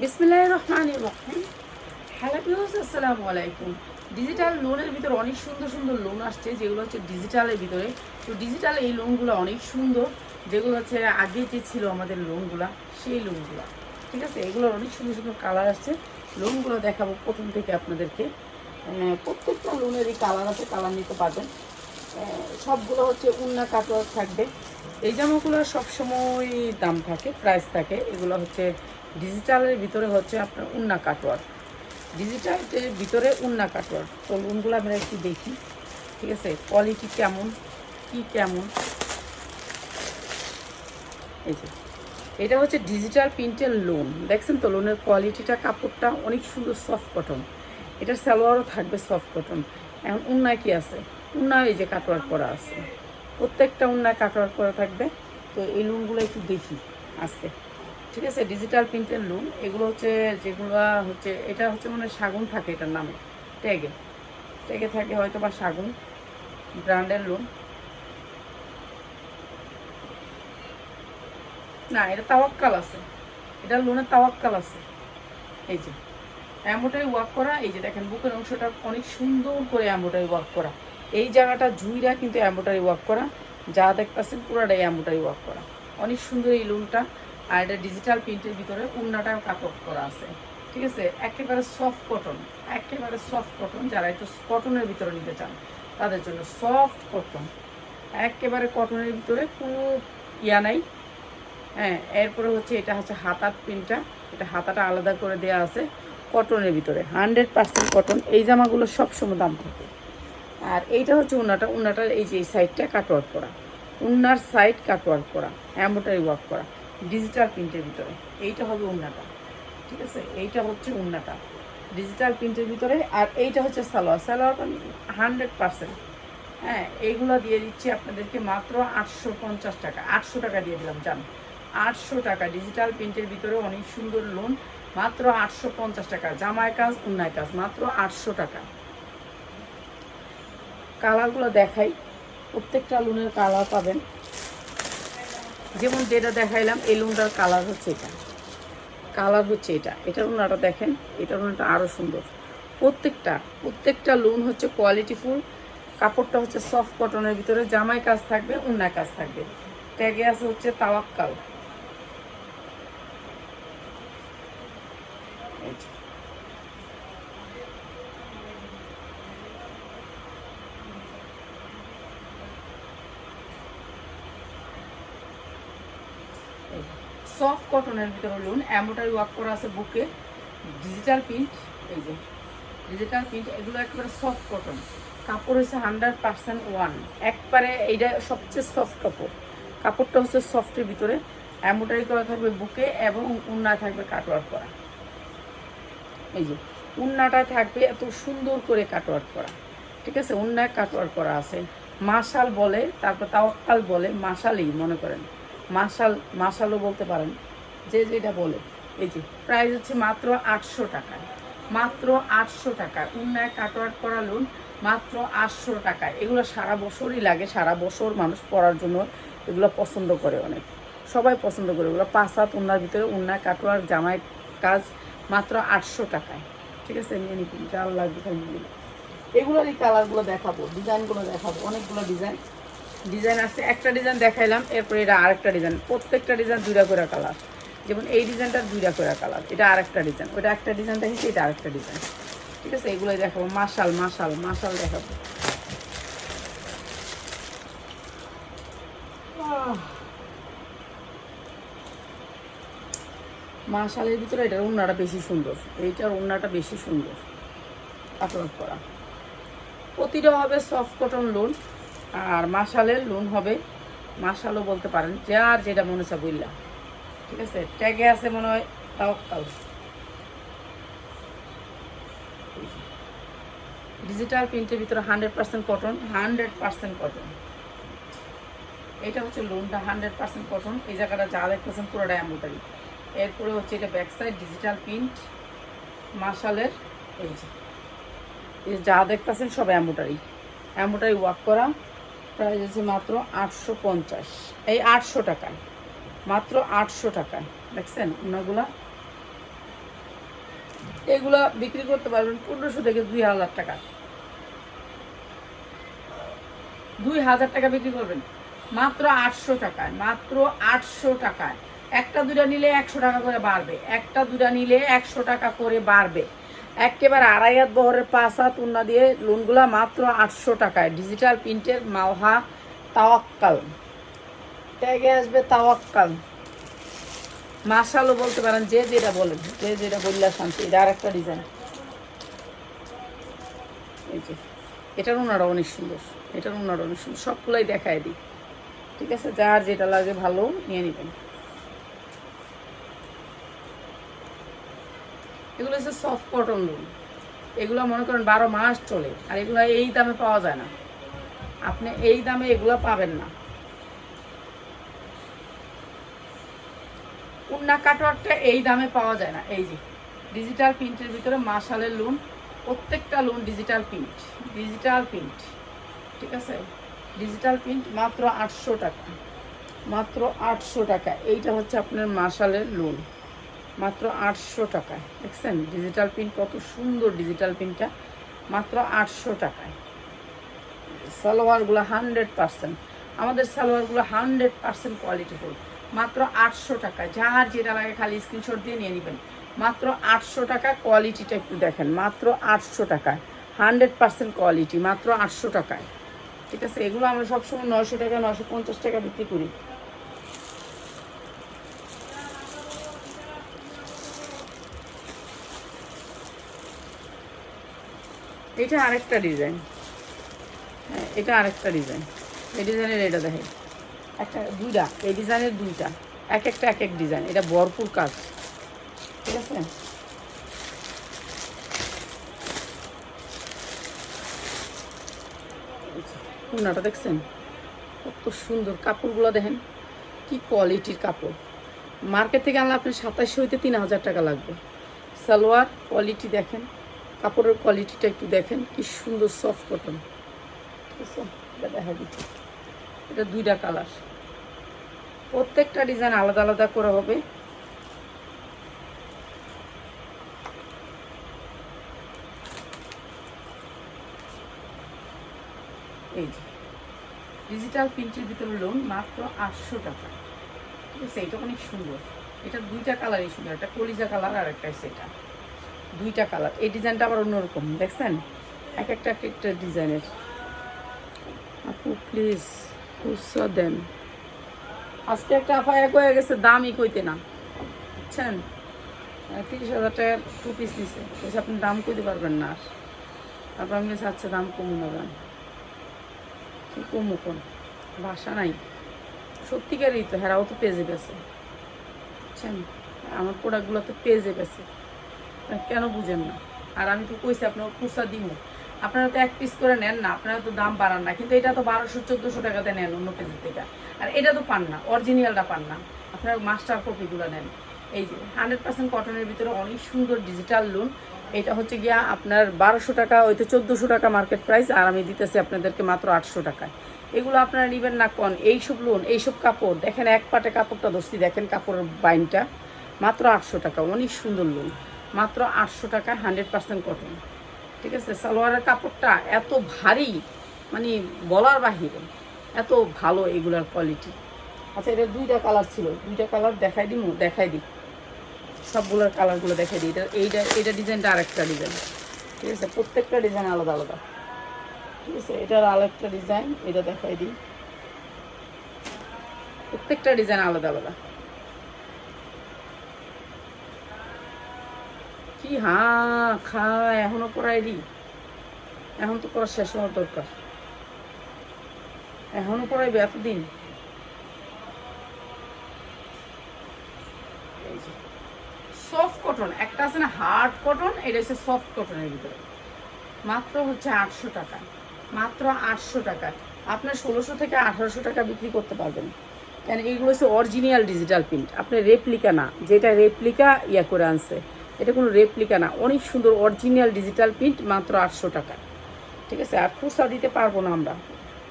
বিসমিল্লাহ রহমান রহিম। Hello views আসসালামু আলাইকুম। ডিজিটাল লোনের ভিতরে অনেক সুন্দর সুন্দর লোন আসছে, যেগুলো হচ্ছে ডিজিটালের ভিতরে। তো ডিজিটাল এই লোনগুলো অনেক সুন্দর, যেগুলো হচ্ছে আগে যে ছিল আমাদের লোনগুলো, সেই লোনগুলো। ঠিক আছে? এগুলোর অনেক সুন্দর সুন্দর কালার আসছে। লোনগুলো দেখাবো প্রথম থেকে আপনাদেরকে। প্রত্যেকটা লোনেরই কালার আছে, কালার নিতে পারবেন। সবগুলো হচ্ছে উন্না কাটোয়ার থাকবে। এই জামাগুলো সবসময় দাম থাকে, প্রাইস থাকে। এগুলো হচ্ছে ডিজিটালের ভিতরে হচ্ছে আপনার উন্না কাটোয়ার ডিজিটালের ভিতরে উন্না কাটোয়ার তো লোনগুলো আমরা একটু দেখি, ঠিক আছে? কোয়ালিটি কেমন? কি কেমন? এই যে, এটা হচ্ছে ডিজিটাল প্রিন্টের লোন দেখছেন তো লোনের কোয়ালিটিটা কাপড়টা অনেক সুন্দর সফট কটন এটার সালোয়ারও থাকবে সফট কটন এখন উন্নায় কি আছে? উন্নায় এই যে কাটোয়ার করা আছে। প্রত্যেকটা উন্নায় কাটোয়ার করা থাকবে। তো এই লোনগুলো একটু দেখি আজকে। ঠিক আছে ডিজিটাল প্রিন্টের লুম এগুলো হচ্ছে যেগুলো হচ্ছে, এটা হচ্ছে মানে শাগুন থাকে এটার নামে ট্যাগে ট্যাগে থাকে হয়তো বা শাগুন ব্র্যান্ডের লোন না, এটা তাওয়াক্কাল আছে। এটা লোনের তাওয়াক্কাল আছে। এই যে অ্যাম্বোটারি ওয়াক করা, এই যে দেখেন, বুকের অংশটা অনেক সুন্দর করে অ্যাম্বোটারি ওয়াক করা। এই জায়গাটা ঝুইরা কিন্তু অ্যাম্বোটারি ওয়াক করা, যা দেখতেছেন পুরাটাই অ্যাম্বোটারি ওয়াক করা। অনেক সুন্দর এই লোনটা আর এটা ডিজিটাল প্রিন্টের ভিতরে উন্নাটাও কাপড় করা আছে। ঠিক আছে? একেবারে সফট কটন একেবারে সফট কটন যারা একটু কটনের ভিতরে নিতে চান, তাদের জন্য সফট কটন একেবারে কটনের ভিতরে কোনো ইয়া নাই। হ্যাঁ এরপরে হচ্ছে এটা হচ্ছে হাতার প্রিন্টটা এটা হাতাটা আলাদা করে দেওয়া আছে কটনের ভিতরে। হান্ড্রেড পার্সেন্ট কটন এই জামাগুলো সবসময় দাম থাকে। আর এইটা হচ্ছে উন্নাটা উন্নাটার এই যে এই সাইডটা কাটওয়ার্ক করা। উন্নার সাইড কাটওয়ার্ক করা। অ্যাম্বোটারি ওয়ার্ক করা। ডিজিটাল প্রিন্টের ভিতরে। এইটা হবে উন্নাটা। ঠিক আছে? এইটা হচ্ছে উন্নাটা। ডিজিটাল প্রিন্টের ভিতরে আর এইটা হচ্ছে সালোয়ার। সালোয়ারটা হান্ড্রেড পার্সেন্ট হ্যাঁ এইগুলো দিয়ে দিচ্ছি আপনাদেরকে মাত্র আটশো পঞ্চাশ টাকা। আটশো টাকা দিয়ে দিলাম, জান। আটশো টাকা ডিজিটাল প্রিন্টের ভিতরে অনেক সুন্দর লোন মাত্র আটশো পঞ্চাশ টাকা। জামায় কাজ উন্নায় কাজ, মাত্র আটশো টাকা। কালারগুলো দেখাই। প্রত্যেকটা লোনের কালার পাবেন। যেমন যেটা দেখাইলাম, এই লুনটার কালার হচ্ছে এটা। কালার হচ্ছে এটা। এটার উনাটা দেখেন, এটার উনাটা আরও সুন্দর। প্রত্যেকটা প্রত্যেকটা লুন হচ্ছে কোয়ালিটিফুল কাপড়টা হচ্ছে সফট কটনের ভিতরে, জামাই কাজ থাকবে উন্না কাজ থাকবে। ট্যাগে আছে হচ্ছে তাওয়াক্কাল এই যে। সফট কটনের ভিতরে লোন অ্যাম্বোটারি ওয়ার্ক করা আছে বুকে। ডিজিটাল প্রিন্ট এই যে ডিজিটাল প্রিন্ট এগুলো একেবারে সফট কটন কাপড় হচ্ছে হান্ড্রেড পার্সেন্ট ওয়ান একবারে এইটা সবচেয়ে সফট কাপড়। কাপড়টা হচ্ছে সফটের ভিতরে। অ্যাম্বোটারি করা থাকবে বুকে এবং উন্না থাকবে কাটওয়ার্ক করা। এই যে, উন্নাটা থাকবে এত সুন্দর করে কাটওয়ার্ক করা। ঠিক আছে? উন্নায় কাটওয়ার্ক করা আছে। মাশাল বলে, তারপর তাওয়াক্কাল বলে, মাশালই মনে করেন। মাশাল মাশালও বলতে পারেন। যে যেটা বলে। এই যে প্রাইস হচ্ছে মাত্র আটশো টাকা। মাত্র আটশো টাকা। উন্নয় কাটওয়ার্ক করা লোন মাত্র আটশো টাকা। এগুলো সারা বছরই লাগে। সারা বছর মানুষ পরার জন্য এগুলো পছন্দ করে অনেক। সবাই পছন্দ করে। এগুলো পাঁচ সাত উন্নার ভিতরে উন্নয় কাটওয়ার্ক জামাই কাজ মাত্র আটশো টাকায়। ঠিক আছে? নিয়ে নিন লাগবে। এগুলোর এই কালারগুলো দেখাবো। ডিজাইনগুলো দেখাবো। অনেকগুলো ডিজাইন ডিজাইন আছে, একটা ডিজাইন দেখাইলাম, এরপরে এটা আরেকটা ডিজাইন, প্রত্যেকটা ডিজাইন দুইটা করে কালার। যেমন এই ডিজাইনটার দুইটা করে কালার, এটা আরেকটা ডিজাইন, ওটা একটা ডিজাইন দেখেছি এটা আরেকটা ডিজাইন। ঠিক আছে, এগুলোই দেখাবো, মাশাল মাশাল মাশাল দেখাবো। মাশালের ভিতরে এটার উন্নাটা বেশি সুন্দর, এইটার উন্নাটা বেশি সুন্দর। কাপড় করা। প্রতিটা হবে সফট কটন লোন আর মাসালের লোন হবে। মাসালও বলতে পারেন, যার যেটা মনে হচ্ছে বললা ঠিক আছে? ট্যাগে আছে মনে হয় তাওয়াক্কাল ডিজিটাল প্রিন্টের ভিতরে hundred percent cotton, hundred percent cotton. এটা হচ্ছে লোনটা, হান্ড্রেড পার্সেন্ট কটন। এই জায়গাটা যা দেখতেছেন পুরোটা অ্যাম্বোটারি এরপরে হচ্ছে এটা ব্যাক সাইড ডিজিটাল প্রিন্ট মার্শালের এই যে। যা দেখতেছেন সব অ্যাম্বোটারি অ্যাম্বোটারি ওয়ার্ক করা। প্রাইস আছে মাত্র আটশো পঞ্চাশ। এই আটশো টাকায় মাত্র আটশো টাকায় দেখছেন? ওনাগুলা এগুলা বিক্রি করতে পারবেন পনেরোশো থেকে দুই হাজার টাকা। দুই হাজার টাকা বিক্রি করবেন। মাত্র আটশো টাকায়, মাত্র আটশো টাকায়। একটা দুটা নিলে একশো টাকা করে বাড়বে। একটা দুটা নিলে একশো টাকা করে বাড়বে। একেবারে আড়াই হাত বহরের পাঁচ হাত উন্না দিয়ে লোনগুলা মাত্র আটশো টাকায়। ডিজিটাল প্রিন্টের মাওহা তাওয়াক্কাল। ট্যাগে আসবে তাওয়াক্কাল। মাসালও বলতে পারেন, যে যেটা বলেন, যে যেটা বললে শান্তি। এটা আর একটা ডিজাইন এই যে, এটার ওনারা অনেক সুন্দর। এটার ওনারা অনেক সুন্দর। সবগুলাই দেখায় দিই। ঠিক আছে? যার যেটা লাগে ভালো নিয়ে নেবেন। এগুলো হচ্ছে সফট কটন লোন এগুলো মনে করেন বারো মাস চলে, আর এগুলো এই দামে পাওয়া যায় না। আপনি এই দামে এগুলো পাবেন না। উন্না কাটোয়ারটা এই দামে পাওয়া যায় না। এই যে ডিজিটাল প্রিন্টের ভিতরে মাসালের লোন প্রত্যেকটা lawn digital print digital print ঠিক আছে? ডিজিটাল প্রিন্ট মাত্র আটশো টাকা, মাত্র আটশো টাকা। এইটা হচ্ছে আপনার মাসালের লোন মাত্র আটশো টাকায়। দেখছেন? ডিজিটাল প্রিন্ট কত সুন্দর ডিজিটাল প্রিন্টটা মাত্র আটশো টাকায়। সালোয়ারগুলো হান্ড্রেড পার্সেন্ট। আমাদের সালোয়ারগুলো হান্ড্রেড পার্সেন্ট কোয়ালিটিফুল মাত্র আটশো টাকা যার যেটা লাগে খালি স্ক্রিনশট দিয়ে নিয়ে নেবেন। মাত্র আটশো টাকা কোয়ালিটিটা একটু দেখেন। মাত্র আটশো টাকায়। হান্ড্রেড পার্সেন্ট কোয়ালিটি মাত্র আটশো টাকায়। ঠিক আছে? এগুলো আমরা সবসময় নয়শো টাকা, নয়শো পঞ্চাশ টাকা বিক্রি করি। এটা আরেকটা ডিজাইন। হ্যাঁ এটা আরেকটা ডিজাইন। এই ডিজাইনের এটা দেখে একটা দুইটা, এই ডিজাইনের দুইটা। এক একটা, এক এক ডিজাইন। এটা ভরপুর কাজ। ঠিক আছে? কুনাটা দেখছেন? কত সুন্দর কাপড়গুলো দেখেন। কি কোয়ালিটির কাপড়। মার্কেট থেকে আনলে আপনার সাতাশশো হইতে তিন হাজার টাকা লাগবে। সালোয়ার কোয়ালিটি দেখেন। কাপড়ের কোয়ালিটিটা একটু দেখেন, কি সুন্দর সফট কটন ঠিক আছে? এটা দেখা এটা দুইটা কালার প্রত্যেকটা ডিজাইন আলাদা আলাদা করে হবে। এই যে ডিজিটাল প্রিন্টের ভিতরে লোন মাত্র আটশো টাকা। ঠিক আছে? এটা অনেক সুন্দর। এটা দুইটা কালারই সুন্দর। একটা কলিজা কালার আর একটা সেটা। দুইটা কালার। এই ডিজাইনটা আবার অন্যরকম, দেখছেন? এক একটা এক একটা ডিজাইনের। আপু প্লিজ খুচরা দেন। আজকে একটা আফা এক হয়ে গেছে, দামই কইতে না। বুঝছেন? তিরিশ হাজার টাকার টু পিস নিছে। বলছে, আপনি দাম কইতে পারবেন না আর। তারপর আমি বলছি আচ্ছা দাম কমু না দাম কি কমু কোন? ভাষা নাই। সত্যিকারই তো, হেরাও তো পেজে গেছে। বুঝছেন? আমার প্রোডাক্টগুলো তো পেজে গেছে। কেন বুঝেন না? আর আমি তো কইছি আপনার খুচরা দিব। আপনারা তো এক পিস করে নেন না, আপনারা তো দাম বাড়ান না। কিন্তু এটা তো বারোশো, চোদ্দোশো টাকাতে নেন অন্য পেজের থেকে। আর এটা তো পান না অরিজিনালটা পান না। আপনারা মাস্টার কপিগুলো নেন। এই যে হান্ড্রেড পার্সেন্ট কটনের ভিতরে অনেক সুন্দর ডিজিটাল লোন এটা হচ্ছে গিয়া আপনার বারোশো টাকা, হয়তো চোদ্দোশো টাকা মার্কেট প্রাইস আর আমি দিতেছি আপনাদেরকে মাত্র আটশো টাকায়। এগুলো আপনারা নেবেন না কন, এইসব লোন এইসব কাপড়। দেখেন এক পাটে কাপড়টা দস্তি দেখেন কাপড়ের বাইনটা মাত্র আটশো টাকা, অনেক সুন্দর লোন মাত্র আটশো টাকা হান্ড্রেড পার্সেন্ট কটন ঠিক আছে? সালোয়ারের কাপড়টা এত ভারী মানে বলার বাহিরে, এত ভালো এগুলার কোয়ালিটি আচ্ছা এটা দুইটা কালার ছিল। দুইটা কালার দেখাই দিই দেখাই দিই। সবগুলোর কালারগুলো দেখাই দিই। এটা, এইটা এইটা ডিজাইনটা আরেকটা ডিজাইন। ঠিক আছে? প্রত্যেকটা ডিজাইন আলাদা আলাদা। ঠিক আছে? এটার আরেকটা ডিজাইন, এটা দেখাই দিই। প্রত্যেকটা ডিজাইন আলাদা আলাদা। হা খা এখনও করাই দি। এখন তো করা শেষ হওয়ার দরকার। এখনও করাইবে এতদিন। সফট কটন একটা আছে না হার্ড কটন এটা হচ্ছে সফট কটনের ভিতরে। মাত্র হচ্ছে আটশো টাকা। মাত্র আটশো টাকা। আপনার ষোলোশো থেকে আঠারোশো টাকা বিক্রি করতে পারবেন। কেন, এইগুলো হচ্ছে অরিজিনাল ডিজিটাল প্রিন্ট আপনার রেপ্লিকা না, যেটা রেপ্লিকা ইয়া করে আনছে। এটা কোনো রেপ্লিকা না। অনেক সুন্দর অরিজিনাল ডিজিটাল প্রিন্ট মাত্র আটশো টাকা। ঠিক আছে? আর খুচরা দিতে পারব না আমরা।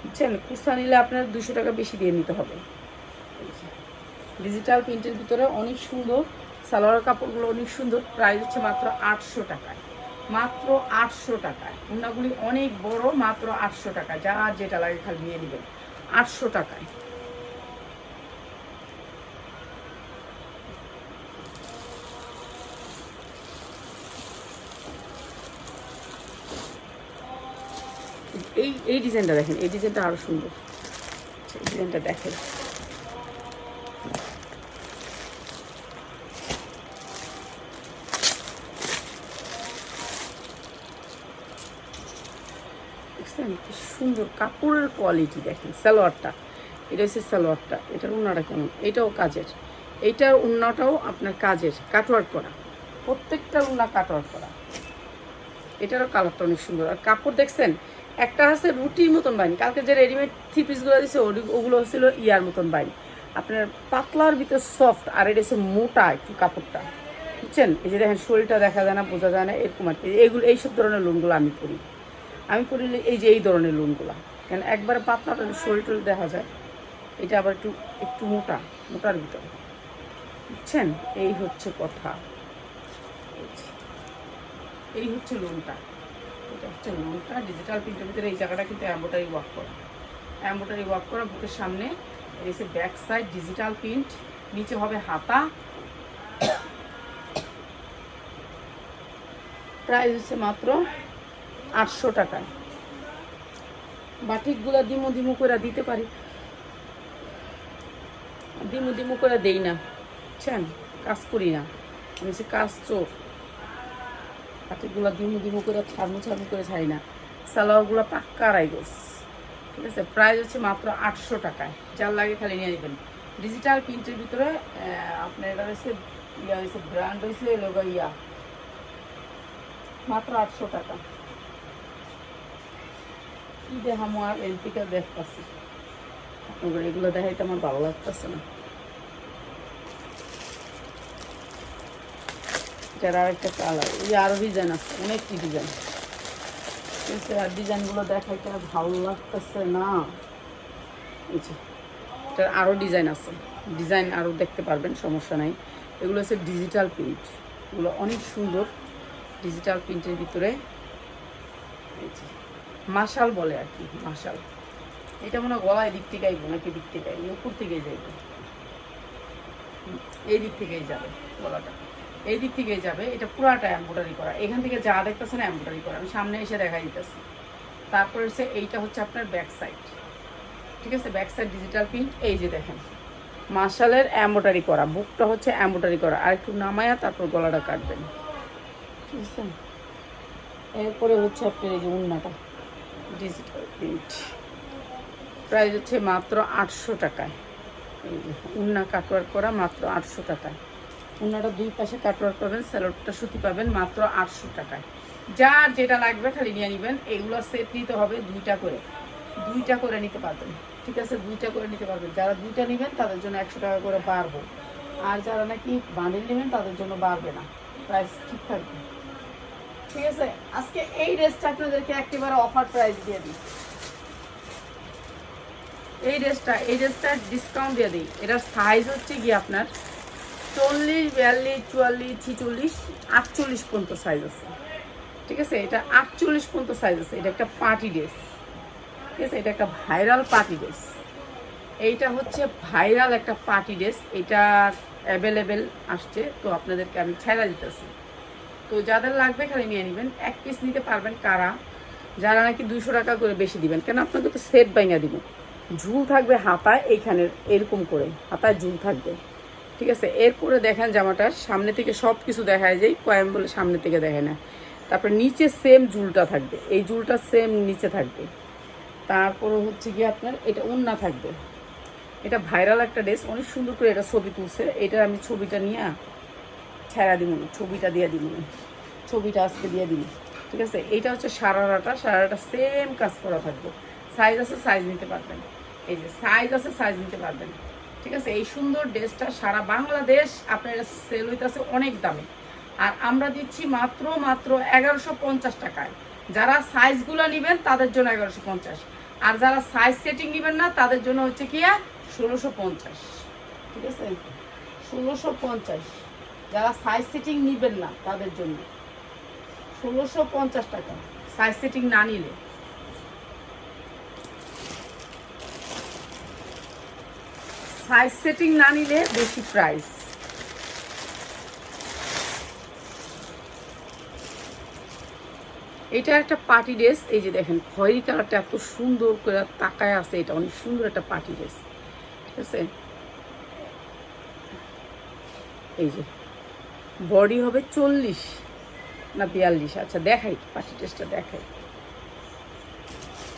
বুঝছেন? খুচরা নিলে আপনার দুশো টাকা বেশি দিয়ে নিতে হবে। ডিজিটাল প্রিন্টের ভিতরে অনেক সুন্দর সালোয়ার কাপড়গুলো অনেক সুন্দর। প্রাইস হচ্ছে মাত্র আটশো টাকায়। মাত্র আটশো টাকায়। উন্নাগুলি অনেক বড়, মাত্র আটশো টাকা যা যেটা লাগে খালি নিয়ে নেবেন। আটশো টাকায়। এই ডিজাইনটা দেখেন, এই ডিজাইনটা আরও সুন্দর। এই ডিজাইনটা দেখেন। দেখছেন কি সুন্দর কাপড়ের কোয়ালিটি দেখেন, সালোয়ারটা। এটা হচ্ছে সালোয়ারটা এটার উন্নাটা কেমন? এটাও কাজের। এইটার উন্নাটাও আপনার কাজের কাটওয়ার্ক করা। প্রত্যেকটা উন্না কাটওয়ার্ক করা। এটারও কালারটা অনেক সুন্দর। আর কাপড় দেখছেন একটা হচ্ছে রুটির মতন বাইন। কালকে যে রেডিমেড থ্রি পিসগুলো দিচ্ছে ওগুলো হচ্ছিল ইয়ার মতন বাইন। আপনার পাতলার ভিতরে সফট আর এটা হচ্ছে মোটা একটু কাপড়টা। বুঝছেন? এই যে দেখেন, শরীরটা দেখা যায় না, বোঝা যায় না, এরকম আর এইগুলো এইসব ধরনের লোনগুলো আমি করি আমি করি এই যে এই ধরনের লোনগুলো কেন একবারে পাতলাটা শরীর দেখা যায়। এটা আবার একটু একটু মোটা, মোটার ভিতরে। বুঝছেন? এই হচ্ছে কথা। এই হচ্ছে লোনটা এটা হচ্ছে লোনটা ডিজিটাল প্রিন্টের ভিতরে এই জায়গাটা কিন্তু অ্যাম্বোটারি ওয়ার্ক করা। অ্যাম্বোটারি ওয়ার্ক করা বুকের সামনে এসে ব্যাক সাইড ডিজিটাল প্রিন্ট নিচে হবে হাতা। প্রাইস হচ্ছে মাত্র আটশো টাকায়। বাটিকগুলো দিমু দিমু করে দিতে পারি। দিমু দিমু করে দেই না। বুঝছেন কাজ করি না। আমি কাজ চোর। বাটিকগুলো দিমু দিমু করে ছাড়মু ছাড়মু করে ছাড়ি না। সালোয়ারগুলো পাক্কা রাইগোস ঠিক আছে? প্রাইস হচ্ছে মাত্র আটশো টাকায়। যার লাগে খালি নিয়ে নেবেন ডিজিটাল প্রিন্টের ভিতরে আপনার এটা হচ্ছে ইয়া হয়েছে ব্র্যান্ড হয়েছে লোগো ইয়া। মাত্র আটশো টাকা। কি দেখামো আর এলপিকা দেখতেছি। এগুলো দেখাইতে আমার ভালো লাগতেছে না। এটার আর একটা কালার এই যে আরও ডিজাইন আছে অনেকটি ডিজাইন ঠিক আছে আর ডিজাইনগুলো দেখাইতে ভালো লাগতেছে না। এটার আরও ডিজাইন আছে। ডিজাইন আরও দেখতে পারবেন, সমস্যা নাই। এগুলো হচ্ছে ডিজিটাল প্রিন্ট এগুলো অনেক সুন্দর ডিজিটাল প্রিন্টের ভিতরে। মাশাল বলে আর কি মাশাল এটা মনে হয় গলায় দিক থেকে আইব নাকি দিক থেকে? আইব উপর থেকে যাইব। এই দিক থেকেই যাবে গলাটা। এই দিক থেকে যাবে, এটা পুরাটা এম্ব্রয়ডারি করা। এখান থেকে যা দেখতেছেন এম্ব্রয়ডারি করা। আমি সামনে এসে দেখা দিতেছি। তারপরে হচ্ছে এইটা হচ্ছে আপনার ব্যাক সাইড ঠিক আছে? ব্যাক সাইড ডিজিটাল প্রিন্ট এই যে দেখেন। মার্শালের এম্ব্রয়ডারি করা, বুকটা হচ্ছে এম্ব্রয়ডারি করা। আর একটু নামায়া তারপর গলাটা কাটবেন। ঠিক আছে? এরপরে হচ্ছে আপনার এই যে উন্নাটা ডিজিটাল প্রিন্ট প্রাইস হচ্ছে মাত্র আটশো টাকায়। এই যে উন্না কাটওয়ার করা মাত্র আটশো টাকায়। উন্নাটা দুই পাশে কাটওয়ার পাবেন স্যালোডটা সুতি পাবেন মাত্র আটশো টাকায়। যার যেটা লাগবে খালি নিয়ে নেবেন, এগুলো সেট নিতে হবে দুইটা করে। দুইটা করে নিতে পারবেন, ঠিক আছে? দুইটা করে নিতে পারবেন। যারা দুইটা নেবেন, তাদের জন্য একশো টাকা করে বাড়বো। আর যারা নাকি বান্ডিল নেবেন, তাদের জন্য বাড়বে না। প্রাইস ঠিক থাকবে। ঠিক আছে? আজকে এই ড্রেসটা আপনাদেরকে একেবারে অফার প্রাইস দিয়ে দিই। এই ড্রেসটা এই ড্রেসটা ডিসকাউন্ট দিয়ে দিই। এটার সাইজ হচ্ছে কি আপনার? চল্লিশ, বিয়াল্লিশ, চুয়াল্লিশ, ছিচল্লিশ, আটচল্লিশ পর্যন্ত সাইজ আছে। ঠিক আছে? এটা আটচল্লিশ পর্যন্ত সাইজ আছে। এটা একটা পার্টি ড্রেস ঠিক আছে? এটা একটা ভাইরাল পার্টি ড্রেস এইটা হচ্ছে ভাইরাল একটা পার্টি ড্রেস এটা অ্যাভেলেবেল আসছে। তো আপনাদেরকে আমি ছেড়া দিতেছি। তো যাদের লাগবে খালি নিয়ে নেবেন। এক পিস নিতে পারবেন কারা? যারা নাকি দুশো টাকা করে বেশি দিবেন। কেন? আপনাকে তো সেট বাইঙ্গা দিব। ঝুল থাকবে হাতায় এইখানের এরকম করে। হাতায় ঝুল থাকবে। ঠিক আছে, এরপরে দেখেন জামাটার সামনে থেকে সব কিছু দেখায় যায় কয়েম বলে সামনে থেকে দেখে না তারপরে নিচে সেম জুলটা থাকবে, এই জুলটা সেম নিচে থাকবে। তারপরে হচ্ছে কি আপনার এটা উন্না থাকবে। এটা ভাইরাল একটা ড্রেস অনেক সুন্দর করে এটা ছবি তুলছে। এটা আমি ছবিটা নিয়ে ছেড়া দিব ছবিটা দিয়ে দিব ছবিটা আজকে দিয়ে দিন ঠিক আছে এইটা হচ্ছে সারারাটা সারারাটা সেম কাজ করা থাকবে। সাইজ আছে সাইজ নিতে পারবেন। এই যে সাইজ আছে সাইজ নিতে পারবেন। ঠিক আছে? এই সুন্দর ড্রেসটা সারা বাংলাদেশ আপনার সেল হইতেছে অনেক দামে। আর আমরা দিচ্ছি মাত্র মাত্র এগারোশো পঞ্চাশ টাকায়। যারা সাইজগুলো নেবেন, তাদের জন্য এগারোশো পঞ্চাশ। আর যারা সাইজ সেটিং নেবেন না, তাদের জন্য হচ্ছে কি ষোলোশো পঞ্চাশ। ঠিক আছে? ষোলোশো পঞ্চাশ। যারা সাইজ সেটিং নেবেন না, তাদের জন্য। ষোলোশো পঞ্চাশ টাকা সাইজ সেটিং না নিলে। সাইজ সেটিং না নিলে বেশি প্রাইস এটা একটা পার্টি ড্রেস এই যে দেখেন, খয়েরি কালারটা এত সুন্দর করে তাকায় আছে, এটা অনেক সুন্দর একটা পার্টি ড্রেস ঠিক আছে? এই যে বডি হবে চল্লিশ না বিয়াল্লিশ? আচ্ছা দেখাই পার্টি ড্রেসটা দেখাই।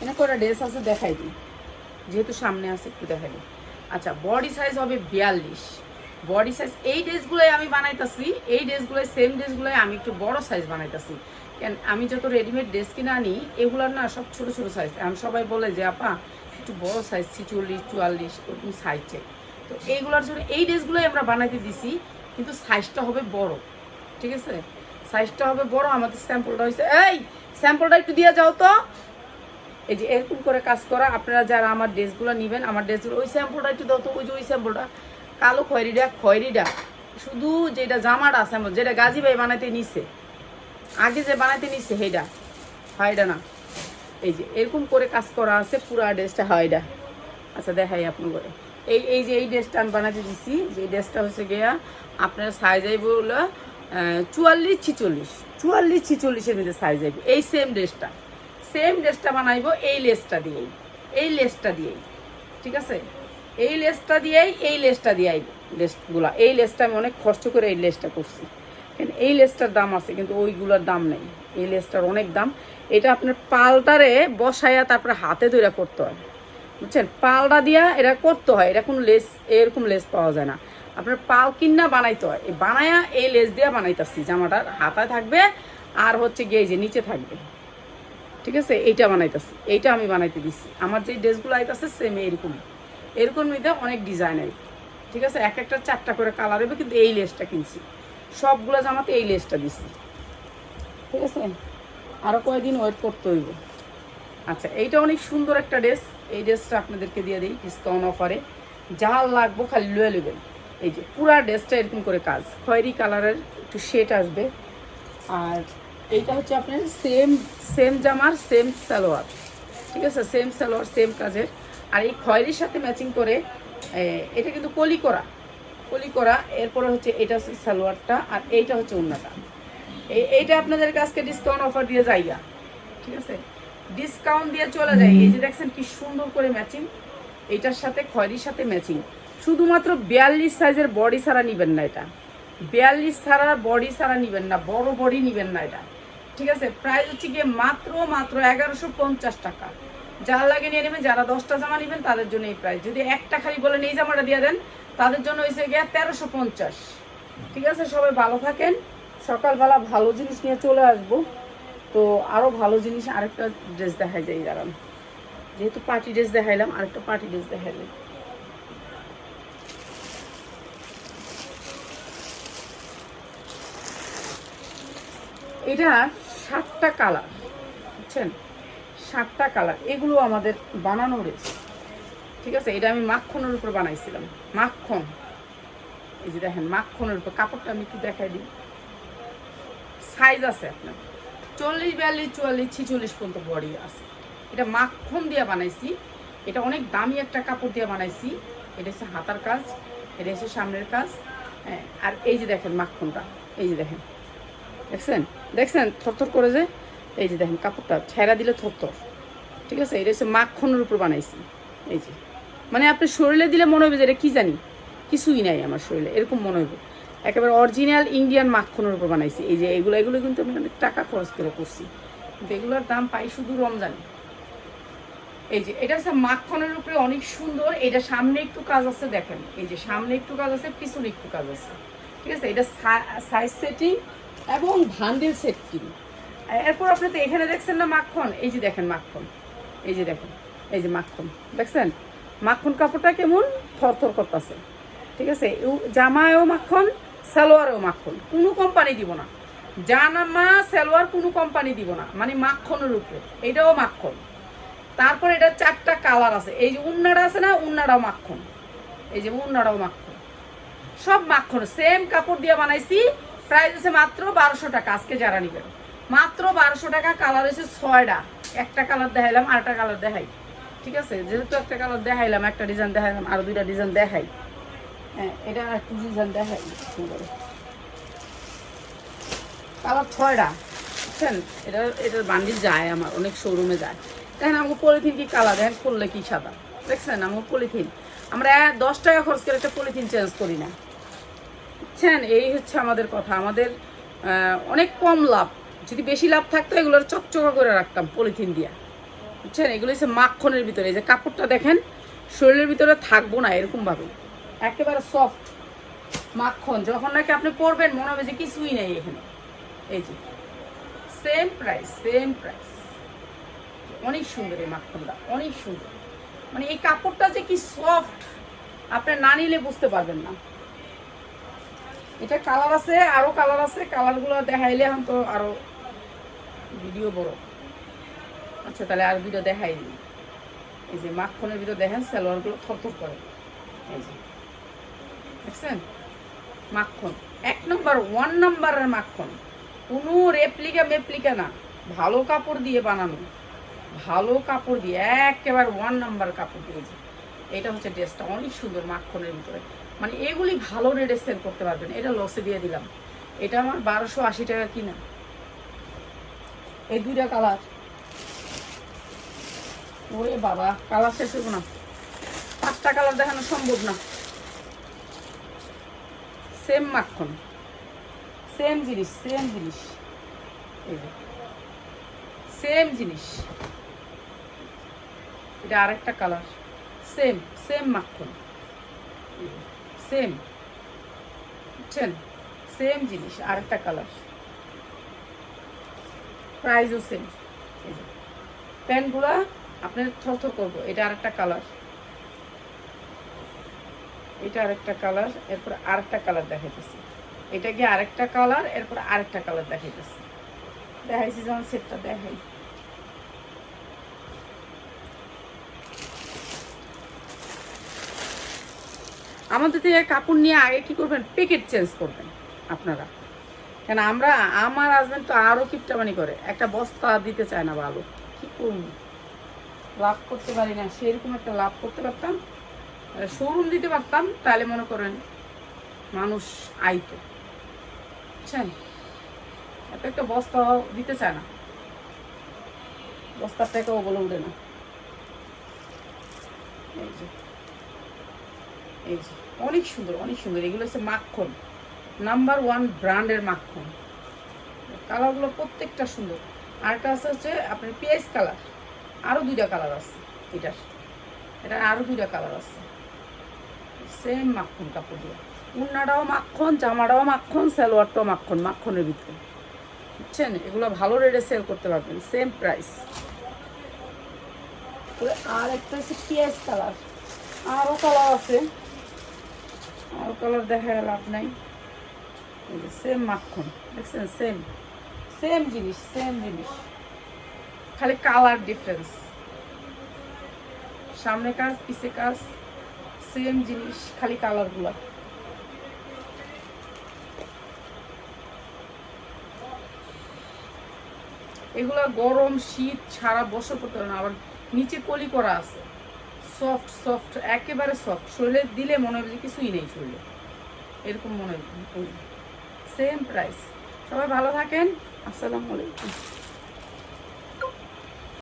এনে কটা ড্রেস আছে দেখাই দিই, যেহেতু সামনে আছে একটু দেখাই দিই। আচ্ছা বডি সাইজ হবে বিয়াল্লিশ। বডি সাইজ এই ড্রেসগুলোই আমি বানাইতাছি, এই ড্রেসগুলোই সেম ড্রেসগুলোই আমি একটু বড় সাইজ বানাইতাছি। কেন, আমি যত রেডিমেড ড্রেস কিনে আনি, এগুলোর না সব ছোট ছোট সাইজ এখন সবাই বলে যে, আপা, একটু বড় সাইজ ছিচল্লিশ, চুয়াল্লিশ ওরকম সাইজ চাই তো এইগুলোর জন্য এই ড্রেসগুলোই আমরা বানাইতে দিছি, কিন্তু সাইজটা হবে বড়। ঠিক আছে? সাইজটা হবে বড়, আমাদের স্যাম্পলটা হয়েছে এই স্যাম্পলটা একটু দিয়ে যাও তো। এই যে এরকম করে কাজ করা, আপনারা যারা আমার ড্রেসগুলো নেবেন, আমার ড্রেসগুলো, ওই স্যাম্পলটা একটু দাও তো, ওই যে ওই স্যাম্পলটা। কালো খয়েরিটা খয়েরিটা। শুধু যেটা জামাটা স্যাম্পল যেটা গাজী ভাই বানাইতে নিছে, আগে যে বানাইতে নিচ্ছে সেইটা হয়টা না। এই যে এরকম করে কাজ করা আছে, পুরা ড্রেসটা হয়টা আচ্ছা দেখাই আপনি করে এই এই যে এই ড্রেসটা আমি বানাতে দিছি, যে ড্রেসটা হচ্ছে গিয়া, আপনার সাইজ আইব চুয়াল্লিশ ছিচল্লিশ। চুয়াল্লিশ ছিচল্লিশের মধ্যে সাইজ আইব। এই সেম ড্রেসটা সেম লেসটা বানাইবো এই লেসটা দিয়েই। এই লেসটা দিয়েই। ঠিক আছে? এই লেসটা দিয়েই, এই লেসটা দিয়ে লেসগুলা এই লেসটা আমি অনেক কষ্ট করে এই লেসটা করছি। এই লেসটার দাম আছে, কিন্তু ওইগুলোর দাম নেই। এই লেসটার অনেক দাম। এটা আপনার পালটারে বসাইয়া তারপরে হাতে ধরে করতে হয়। বুঝছেন? পালটা দিয়া এটা করতে হয়। এটা কোনো লেস এরকম লেস পাওয়া যায় না। আপনার পাল কিনা বানাইতে হয়। এই বানায়া এই লেস দিয়া বানাইতেছি। জামাটার হাতায় থাকবে আর হচ্ছে গিয়ে যে নিচে থাকবে। ঠিক আছে? এইটা বানাইতেছি। এইটা আমি বানাইতে দিচ্ছি আমার যে ড্রেসগুলো আইতেছে সেম এরকম এরকম মধ্যে অনেক ডিজাইন আই ঠিক আছে? এক একটা চারটা করে কালার হবে, কিন্তু এই লেসটা কিনছি। সবগুলো জামাতে এই লেসটা দিছি। ঠিক আছে? আরও কয়েকদিন ওয়েট করতে হইব। আচ্ছা এইটা অনেক সুন্দর একটা ড্রেস এই ড্রেসটা আপনাদেরকে দিয়ে দিই ডিসকাউন্ট অফারে যা লাগবো খালি লুয়ে নেবেন এই যে পুরা ড্রেসটা এরকম করে কাজ। খয়েরি কালারের একটু শেড আসবে। আর এইটা হচ্ছে আপনার সেম সেম জামার সেম সালোয়ার। ঠিক আছে? সেম সালোয়ার সেম কাজের। আর এই খয়েরির সাথে ম্যাচিং করে এটা কিন্তু কলি করা কলি করা এরপরে হচ্ছে এটা হচ্ছে সালোয়ারটা, আর এইটা হচ্ছে এই এইটা আপনাদের কাছকে ডিসকাউন্ট অফার দিয়ে যাইয়া ঠিক আছে? ডিসকাউন্ট দিয়ে চলে যায় এই যে দেখছেন কি সুন্দর করে ম্যাচিং এইটার সাথে, খয়েরির সাথে ম্যাচিং শুধুমাত্র বিয়াল্লিশ সাইজের বডি ছাড়া নিবেন না এটা। বিয়াল্লিশ ছাড়া বডি ছাড়া নিবেন না। বড় বডি নিবেন না এটা। ঠিক আছে? প্রাইস হচ্ছে গিয়ে মাত্র মাত্র এগারোশো পঞ্চাশ টাকা। যার লাগে নিয়ে নেবেন, যারা দশটা জামা নেবেন, তাদের জন্য এই প্রাইস যদি একটা খালি বলেন, এই জামাটা দিয়ে দেন, তাদের জন্য হয়েছে গিয়ে তেরোশো পঞ্চাশ। ঠিক আছে? সবাই ভালো থাকেন। সকালবেলা ভালো জিনিস নিয়ে চলে আসব। তো আরও ভালো জিনিস, আরেকটা ড্রেস দেখাই যায় দাঁড়ান। যেহেতু পার্টি ড্রেস দেখাইলাম, আরেকটা পার্টি ড্রেস দেখাইলাম এটা সাতটা কালার, বুঝছেন? সাতটা কালার, এগুলো আমাদের বানানো রয়েছে ঠিক আছে? এটা আমি মাখনের উপর বানাইছিলাম। মাখন। এই যে দেখেন, মাখনের উপর। কাপড়টা আমি একটু দেখাই দিই। সাইজ আছে আপনার। চল্লিশ, বিয়াল্লিশ, চুয়াল্লিশ, ছিচল্লিশ পর্যন্ত বডি আছে। এটা মাখন দিয়ে বানাইছি। এটা অনেক দামি একটা কাপড় দিয়ে বানাইছি। এটা হচ্ছে হাতার কাজ, এটা হচ্ছে সামনের কাজ। হ্যাঁ আর এই যে দেখেন মাখনটা। এই যে দেখেন। দেখছেন? দেখছেন? থরথর করে যে, এই যে দেখেন, কাপড়টা ছেঁড়া দিলে থরথর। ঠিক আছে? এটা হচ্ছে মাখনের উপর বানাইছি। এই যে। মানে আপনি শরীরে দিলে মনে হবে যে এটা কী জানি? কিছুই নাই আমার শরীরে, এরকম মনে হবে। একেবারে অরিজিনাল ইন্ডিয়ান মাখনের উপর বানাইছি। এই যে এগুলো এগুলো কিন্তু আমি অনেক টাকা খরচ করে করছি। কিন্তু এগুলোর দাম পাই শুধু রমজানে। এই যে, এটা হচ্ছে মাখনের উপরে অনেক সুন্দর। এটা সামনে একটু কাজ আছে, দেখেন। এই যে সামনে একটু কাজ আছে, পিছনে একটু কাজ আছে। ঠিক আছে? এটা সাইজ সেটিং এবং ভান্ডেল সেটিং এরপর আপনি তো এখানে দেখছেন না মাখন। এই যে দেখেন মাখন। এই যে দেখেন। এই যে মাখন। দেখছেন? মাখন কাপড়টা কেমন? থরথর করতেছে। ঠিক আছে? জামায়ও মাখন, সালোয়ারেও মাখন। কোনো কোম্পানি দিব না। জামা সালোয়ার কোনো কোম্পানি দিব না। মানে মাখনের উপরে। এটাও মাখন। তারপর এটা চারটা কালার আছে। এই যে উন্নাটা আছে না, উন্নাটাও মাখন। এই যে উন্নাটাও মাখন। সব মাখন। সেম কাপড় দিয়ে বানাইছি। প্রাইস আছে মাত্র বারোশো টাকা, আজকে যারা নিবেন। মাত্র বারোশো টাকা, কালার হয়েছে ছয়টা। একটা কালার দেখাইলাম, আরেকটা কালার দেখাই। ঠিক আছে? যেহেতু একটা কালার দেখাইলাম, একটা ডিজাইন দেখাইলাম, আরও দুইটা ডিজাইন দেখাই। হ্যাঁ এটা একটু ডিজাইন দেখাই। কালার ছয়টা। বুঝছেন? এটা এটার বান্ডিল যায় আমার, অনেক শোরুমে যায়। দেখেন আমাকে পলিথিন কি কালার, দেখেন করলে কি সাদা। দেখছেন আমাকে পলিথিন। আমরা দশ টাকা খরচ করে একটা পলিথিন চেঞ্জ করি না। বুঝছেন এই হচ্ছে আমাদের কথা। আমাদের অনেক কম লাভ। যদি বেশি লাভ থাকতো, এগুলোর চকচকা করে রাখতাম পলিথিন দিয়া। বুঝছেন? এগুলো হচ্ছে মাখনের ভিতরে। এই যে কাপড়টা দেখেন, শরীরের ভিতরে থাকব না এরকমভাবে। একেবারে সফট মাখন। যখন নাকি আপনি পরবেন, মনে হবে যে কিছুই নেই এখানে। এই যে সেম প্রাইস সেম প্রাইস অনেক সুন্দর এই মাখনটা, অনেক সুন্দর। মানে এই কাপড়টা যে কি সফট আপনি না নিলে বুঝতে পারবেন না। এটা কালার আছে, আরও কালার আছে। কালারগুলো দেখাইলে এখন তো আরও ভিডিও বড়। আচ্ছা তাহলে আর ভিডিও দেখাই এই যে মাখনের ভিতর দেখেন, সালোয়ারগুলো থরথর করে। এই যে। দেখছেন? মাখন। এক নম্বর ওয়ান নাম্বারের মাখন। কোনো রেপ্লিকা মেপ্লিকা না। ভালো কাপড় দিয়ে বানানো। ভালো কাপড় দিয়ে, একেবারে ওয়ান নাম্বার কাপড় দিয়েছে এটা হচ্ছে ড্রেসটা অনেক সুন্দর মাখনের ভিতরে। মানে এগুলি ভালো রেটে সেল করতে পারবেন। এটা লসে দিয়ে দিলাম। এটা আমার বারোশো আশি টাকা কিনা। এই দুইটা কালার ওরে বাবা কালার শেষ হইব না। পাঁচটা কালার দেখানো সম্ভব না। সেম মাখন। সেম জিনিস সেম জিনিস। সেম জিনিস। এটা আরেকটা কালার সেম সেম মাখন। সেম। বুঝছেন? সেম জিনিস, আরেকটা কালার। প্রাইসও সেম। প্যান্টগুলা আপনার থরথর করব, এটা আরেকটা কালার। এটা আরেকটা কালার, এরপর আরেকটা কালার দেখাইতেছি। এটা গিয়ে আরেকটা কালার, এরপর আরেকটা কালার দেখাইতেছি। দেখাইছি যেমন সেটটা দেখাই। আমাদের থেকে কাপড় নিয়ে আগে কি করবেন? প্যাকেট চেঞ্জ করবেন আপনারা। কেন আমরা, আমার হাজবেন্ড তো আরও কিপটামানি করে। একটা বস্তা দিতে চায় না ভালো কি করুন লাভ করতে পারি না। সেরকম একটা লাভ করতে পারতাম। শোরুম দিতে পারতাম। তাহলে মনে করেন মানুষ আইতো। বুঝছেন? এত একটা বস্তা দিতে চায় না। বস্তার টাকাও বলে উঠে না। এই যে। এই যে। অনেক সুন্দর অনেক সুন্দর। এগুলো হচ্ছে মাখন। নাম্বার ওয়ান ব্র্যান্ডের মাখন। কালারগুলো প্রত্যেকটা সুন্দর। আরেকটা আছে হচ্ছে আপনার পেঁয়াজ কালার। আরও দুইটা কালার আছে এটার এটা আরও দুইটা কালার আছে। সেম মাখন কাপড় দিয়ে। উন্নাটাও মাখন, জামাটাও মাখন, সালোয়ারটাও মাখন, মাখনের ভিতরে। বুঝছেন? এগুলো ভালো রেটে সেল করতে পারবেন। সেম প্রাইস আর একটা হচ্ছে পেঁয়াজ কালার। আরও কালার আছে। আরও কালার দেখা লাভ নাই। সেম মাখন, দেখছেন? সেম সেম জিনিস সেম জিনিস। খালি কালার ডিফারেন্স সামনে কাজ, পিছে কাজ সেম জিনিস, খালি কালারগুলো এগুলো গরম, শীত সারা বছর করতে না। আবার নিচে কলি করা আছে। সফট সফট একেবারে সফট শরীরে দিলে মনে হবে যে কিছুই নেই শরীরে। এরকম মনে হয়। সেম প্রাইস সবাই ভালো থাকেন। আসসালামু আলাইকুম।